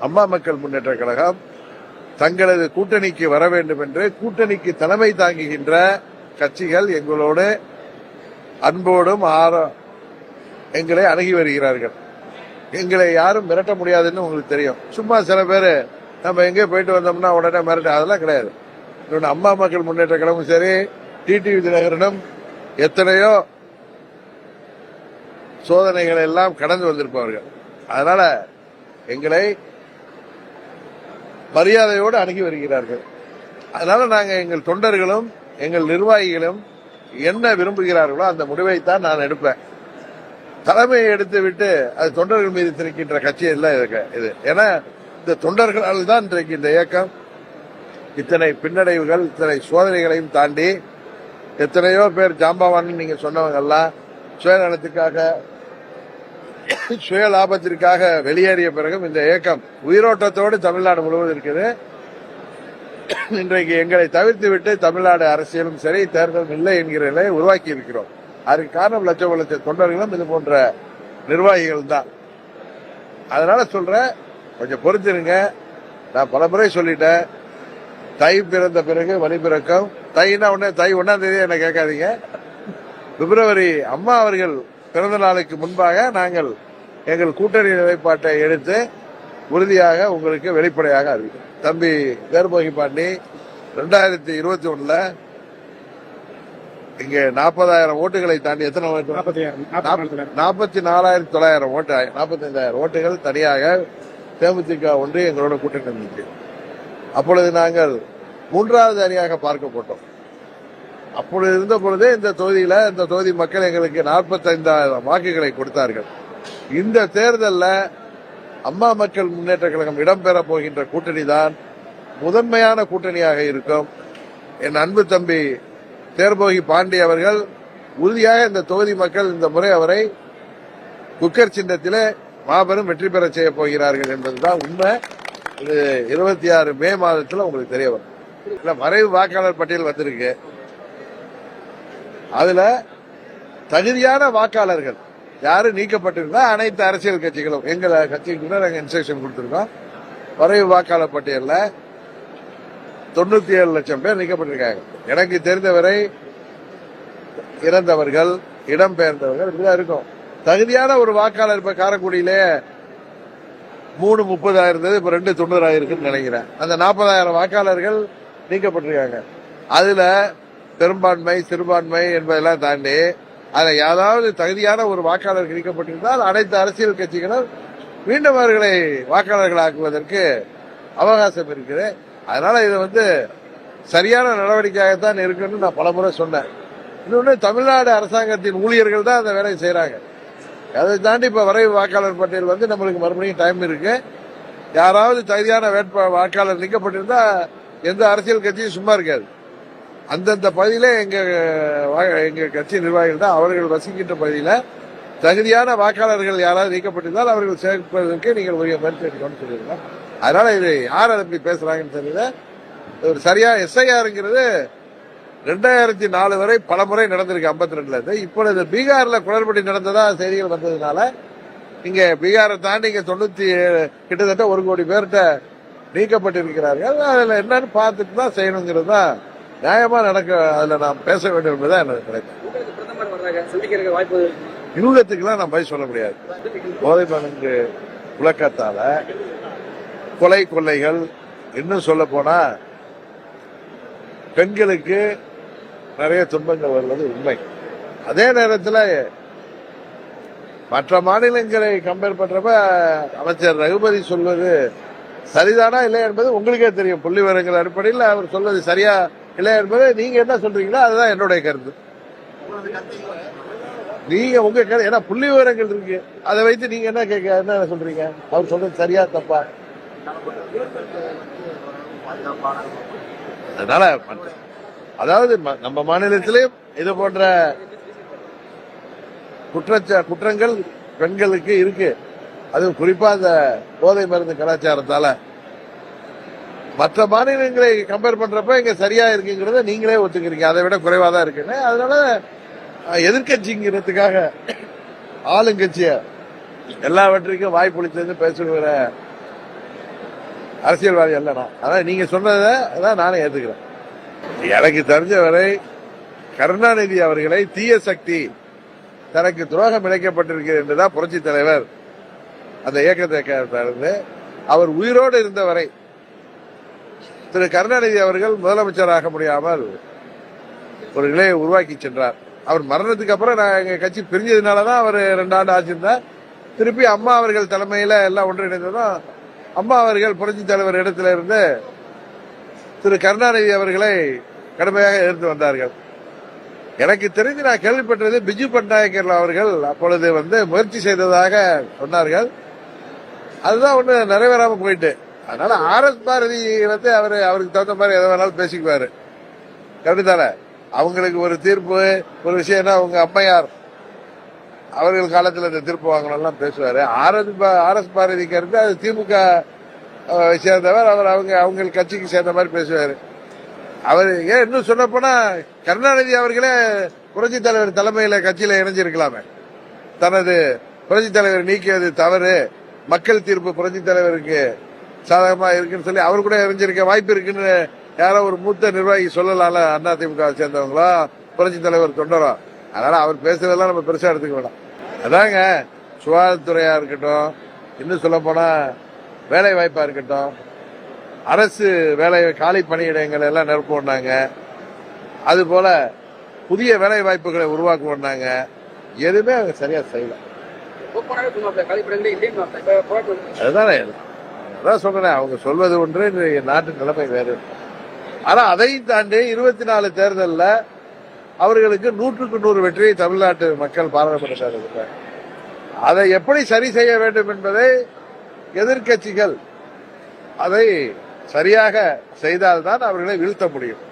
அம்மா மக்கள் முன்னேற்ற கழகம் தங்களது கூட்டணிக்கு வர வேண்டும் என்று கூட்டணிக்கு தலைமை தாங்குகின்ற கட்சிகள் எங்களோடு அன்போடும் ஆர- எங்களை அணுகி வருகிறார்கள். எங்களை யாரும் மிரட்ட முடியாதுன்னு உங்களுக்கு தெரியும். சும்மா சில பேர் நம்ம எங்கே போயிட்டு வந்தோம்னா உடனே மிரட்ட அதெல்லாம் கிடையாது. இன்னொன்று அம்மா மக்கள் முன்னேற்ற கழகமும் சரி டிடிவி தினகரனும் எத்தனையோ சோதனைகள் எல்லாம் கடந்து வந்திருப்பவர்கள். அதனால எங்களை மரியாதையோடு அணுகி வருகிறார்கள். அதனால நாங்கள் எங்கள் தொண்டர்களும் எங்கள் நிர்வாகிகளும் என்ன விரும்புகிறார்களோ அந்த முடிவை தான் நான் எடுப்பேன். தலைமையை எடுத்து விட்டு அது தொண்டர்கள் மீது திணிக்கின்ற கட்சி எல்லாம் இருக்கு இது. ஏன்னா இந்த தொண்டர்களால் தான் இன்றைக்கு இந்த இயக்கம். இத்தனை பின்னடைவுகள் இத்தனை சோதனைகளையும் தாண்டி எத்தனையோ பேர் ஜாம்பவான் நீங்க சொன்னவங்க எல்லாம் சுயநலத்துக்காக சுய லாபத்திற்காக வெளியேறிய பிறகும் இந்த இயக்கம் உயிரோட்டத்தோடு தமிழ்நாடு முழுவதும் இருக்குது. இன்றைக்கு எங்களை தவிர்த்து விட்டு தமிழ்நாடு அரசியலும் சரி தேர்தலும் இல்லை என்கிற நிலையை உருவாக்கி இருக்கிறோம். அதுக்கு காரணம் லட்சம் லட்ச தொண்டர்களும் இது போன்ற நிர்வாகிகள் தான். அதனால சொல்றேன் கொஞ்சம் பொறுத்திருங்க. நான் பல முறை சொல்லிட்டேன். தை பிறந்த பிறகு வழி பிறக்கம். தைனா உடனே தை ஒன்னாம் தேதி என்ன கேட்காதீங்க. பிப்ரவரி அம்மா அவர்கள் பிறந்த நாளுக்கு முன்பாக நாங்கள் எங்கள் கூட்டணி நிலைப்பாட்டை எடுத்து உறுதியாக உங்களுக்கு வெளிப்படையாக அறிவிக்கும் தம்பி தேர்போகி பாண்டி ரெண்டாயிரத்தி இருபத்தி ஒண்ணுல இங்க நாற்பதாயிரம் ஓட்டுகளை தாண்டி எத்தனை நாற்பத்தி நாலாயிரத்தி தொள்ளாயிரம் ஓட்டு நாற்பத்தைந்தாயிரம் ஓட்டுகள் தனியாக தேமுதிக ஒன்று எங்களோட கூட்டணி இருந்துச்சு அப்பொழுது நாங்கள் மூன்றாவது அணியாக பார்க்கப்பட்டோம். அப்பொழுது இருந்த பொழுதே இந்த தொகுதியில இந்த தொகுதி மக்கள் எங்களுக்கு நாற்பத்தைந்தாயிரம் வாக்குகளை கொடுத்தார்கள். இந்த தேர்தலில் அம்மா மக்கள் முன்னேற்ற கழகம் இடம்பெற போகின்ற கூட்டணி தான் முதன்மையான கூட்டணியாக இருக்கும். என் அன்பு தம்பி தேர்போகி பாண்டி அவர்கள் உறுதியாக இந்த தொகுதி மக்கள் இந்த முறை அவரை குக்கர் சின்னத்திலே மாபெரும் வெற்றி பெற செய்ய போகிறார்கள் என்பதுதான் உண்மை. இது இருபத்தி ஆறு மே மாதத்தில் உங்களுக்கு தெரிய வரும். இல்லை மறைவு வாக்காளர் பட்டியல் வந்திருக்கு. அதுல தகுதியான வாக்காளர்கள் யாரும் நீக்கப்பட்டிருந்தா அனைத்து அரசியல் கட்சிகளும் எங்களை கட்சிக்கு கூட இன்ஸ்ட்ரக்ஷன் கொடுத்துருக்கோம். வரைவு வாக்காளர் பட்டியலில் தொண்ணூத்தி ஏழு லட்சம் பேர் நீக்கப்பட்டிருக்காங்க. எனக்கு தெரிந்தவரை இறந்தவர்கள் இடம்பெயர்ந்தவர்கள் இப்படிதான் இருக்கும். தகுதியான ஒரு வாக்காளர் இப்ப காரைக்குடியிலே மூணு முப்பதாயிரம் இருந்தது இப்ப ரெண்டு தொண்ணூறாயிரம் இருக்குன்னு நினைக்கிறேன். அந்த நாற்பதாயிரம் வாக்காளர்கள் நீக்கப்பட்டிருக்காங்க. அதுல பெரும்பான்மை சிறுபான்மை என்பதெல்லாம் தாண்டி அதில் யாராவது தகுதியான ஒரு வாக்காளர் கிடைக்கப்பட்டிருந்தால் அனைத்து அரசியல் கட்சிகளும் மீண்டும் அவர்களை வாக்காளர்களாக்குவதற்கு அவகாசம் இருக்குது அதனால இது வந்து சரியான நடவடிக்கையாகத்தான் இருக்குன்னு நான் பலமுறை சொன்னேன். இன்னொன்று தமிழ்நாடு அரசாங்கத்தின் ஊழியர்கள் தான் அந்த வேலையை செய்கிறாங்க அதை தாண்டி இப்போ வரைவு வாக்காளர் பட்டியல் வந்து நம்மளுக்கு மறுபடியும் டைம் இருக்கு. யாராவது தகுதியான வேட்பா வாக்காளர் நிற்கப்பட்டிருந்தால் எந்த அரசியல் கட்சியும் சும்மா இருக்காது. அந்தந்த பகுதியில் எங்கள் வா- கட்சி நிர்வாகிகள் தான் அவர்கள் வசிக்கின்ற பகுதியில் தகுதியான வாக்காளர்கள் யாராவது நீக்கப்பட்டிருந்தால் அவர்கள் சேர்ப்பதற்கு நீங்கள் உரிய முயற்சி எடுக்கணும்னு சொல்லியிருக்கோம். அதனால் இது யார் அதை இப்படி பேசுகிறாங்கன்னு தெரியல ஒரு சரியா எஸ்ஐஆருங்கிறது ரெண்டாயிரத்தி நாலு வரை பல முறை நடந்திருக்கு ஐம்பத்தி ரெண்டுல இருந்து. இப்பொழுது பீகார்ல குளறுபடி நடந்ததா செய்திகள் வந்ததுனால இங்க பீகாரை தாண்டி இங்க தொண்ணூத்தி ஏழு கிட்டத்தட்ட ஒரு கோடி பேர்கிட்ட நீக்கப்பட்டிருக்கிறார்கள். அதில் என்னன்னு பார்த்துட்டு தான் செய்யணுங்கிறது தான் நியாயமா நடக்க அதுல நாம் பேச வேண்டும் என்பதுதான் எனக்கு வாய்ப்பு யூகத்துக்கெல்லாம் நான் பதில் சொல்ல முடியாது. போதை மருந்து புழக்கத்தால கொலை கொள்ளைகள் இன்னும் சொல்ல போனா பெண்களுக்கு நிறைய துன்பங்கள் வருவது உண்மை. அதே நேரத்தில் மற்ற மாநிலங்களை கம்பேர் பண்றப்ப அமைச்சர் ரகுபதி சொல்வது சரிதானா இல்லை என்பது உங்களுக்கே தெரியும். புள்ளி விவரங்கள் அடிப்படையில் அவர் சொல்வது சரியா இல்லை என்பது நீங்க என்ன சொல்றீங்களோ அதுதான் என்னுடைய கருத்து. நீங்க உங்க கருத்து ஏன்னா புள்ளி விவரங்கள் இருக்கு. அதை வைத்து நீங்க என்ன கேட்க என்ன சொல்றீங்க? அவர் சொல்றது சரியா தப்பா? அதனால அதாவது நம்ம மாநிலத்திலேயும் இது போன்ற குற்றச்ச குற்றங்கள் பெண்களுக்கு இருக்கு. அதுவும் குறிப்பா அந்த போதை மருந்து கலாச்சாரத்தால. மற்ற மாநிலங்களை கம்பேர் பண்றப்ப இங்க சரியா இருக்குங்கிறத நீங்களே ஒத்துக்கிறீங்க. அதை விட குறைவா தான் இருக்குன்னு. அதனால எதிர்கட்சிங்கிறதுக்காக எதிர்க்கட்சிங்கிறதுக்காக ஆளுங்கட்சிய எல்லாவற்றுக்கும் வாய்ப்புளித்தது பேசுகிற அரசியல்வாதி அல்ல நான். அதான் நீங்க சொன்னதை அதான் நானே ஏத்துக்கிறேன். எனக்கு தெரிஞ்ச வரை கருணாநிதி அவர்களை தீய சக்தி தனக்கு துரோகம் இழைக்கப்பட்டிருக்கிறது என்றுதான் புரட்சி தலைவர் அந்த இயக்கத்தை அவர் உயிரோடு இருந்தவரை திரு கருணாநிதி அவர்கள் முதலமைச்சராக முடியாமல் ஒரு நிலையை உருவாக்கி சென்றார். அவர் மரணத்துக்கு அப்புறம் நான் எங்க கட்சி பிரிஞ்சதுனாலதான் அவர் ரெண்டு ஆண்டு ஆட்சி திருப்பி அம்மா அவர்கள் தலைமையில எல்லாம் ஒன்றிணைந்ததும் அம்மா அவர்கள் புரட்சி தலைவர் இடத்துல இருந்து திரு கருணாநிதி அவர்களை கடுமையாக எதிர்த்து வந்தார்கள். எனக்கு தெரிஞ்சு நான் கேள்விப்பட்டது பிஜு பட்நாயக்கர் அவர்கள் அப்பொழுது வந்து முயற்சி செய்ததாக சொன்னார்கள். அதுதான் ஒண்ணு நிறைவேறாம போயிட்டு. அதனால ஆர் எஸ் பாரதி வந்து அவர் அவருக்கு தகுந்த மாதிரி எதை வேணாலும் பேசிக்குவாரு. கரெக்டுதானே அவங்களுக்கு ஒரு தீர்ப்பு ஒரு விஷயம்னா அவங்க அம்மையார் அவர்கள் காலத்தில் இந்த தீர்ப்பு வாங்கணும்லாம் பேசுவாரு. ஆர் எஸ் ஆர் எஸ் பாரதிக்கு இருந்து அது திமுக சேர்ந்தவர் அவர் அவங்க அவங்க கட்சிக்கு சேர்ந்த மாதிரி பேசுவார். அவர் ஏன் இன்னும் சொல்ல போனா கருணாநிதி அவர்களே புரட்சி தலைவர் தலைமையில கட்சியில இணைஞ்சிருக்கலாமே. தனது புரட்சி தலைவர் நீக்கியது தவறு. மக்கள் தீர்ப்பு புரட்சி தலைவருக்கு சாதகமா இருக்குன்னு சொல்லி அவர் கூட இணைஞ்சிருக்க வாய்ப்பு இருக்குன்னு யாரோ ஒரு மூத்த நிர்வாகி சொல்லலாம்ல அண்ணா திமுக சேர்ந்தவங்களோ புரட்சி தலைவர் தொண்டரோ. அதனால அவர் பேசுறதெல்லாம் நம்ம பெருசா எடுத்துக்க வேண்டாம் அதாங்க சுகாதாரத்துறையா இருக்கட்டும் இன்னும் சொல்ல போனா வேலை வாய்ப்பா இருக்கட்டும் அரசு வேலை காலி பணியிடங்கள் எல்லாம் நிரப்புனாங்க அது போல புதிய வேலை வாய்ப்புகளை உருவாக்குனாங்க எதுவுமே அவங்க சரியா செய்யல. அதுதானே அதான் சொல்றேன் அவங்க சொல்வது ஒன்று இன்றைய நாட்டு நிலைமை வேறு. ஆனா அதையும் தாண்டி இருபத்தி நாலு தேர்தலில் அவர்களுக்கு நூற்றுக்கு நூறு வெற்றியை தமிழ்நாட்டு மக்கள் பாராளுமன்ற அதை எப்படி சரி செய்ய வேண்டும் என்பதை எதிர்க்கட்சிகள் அதை சரியாக செய்தால்தான் அவர்களை வீழ்த்த முடியும்.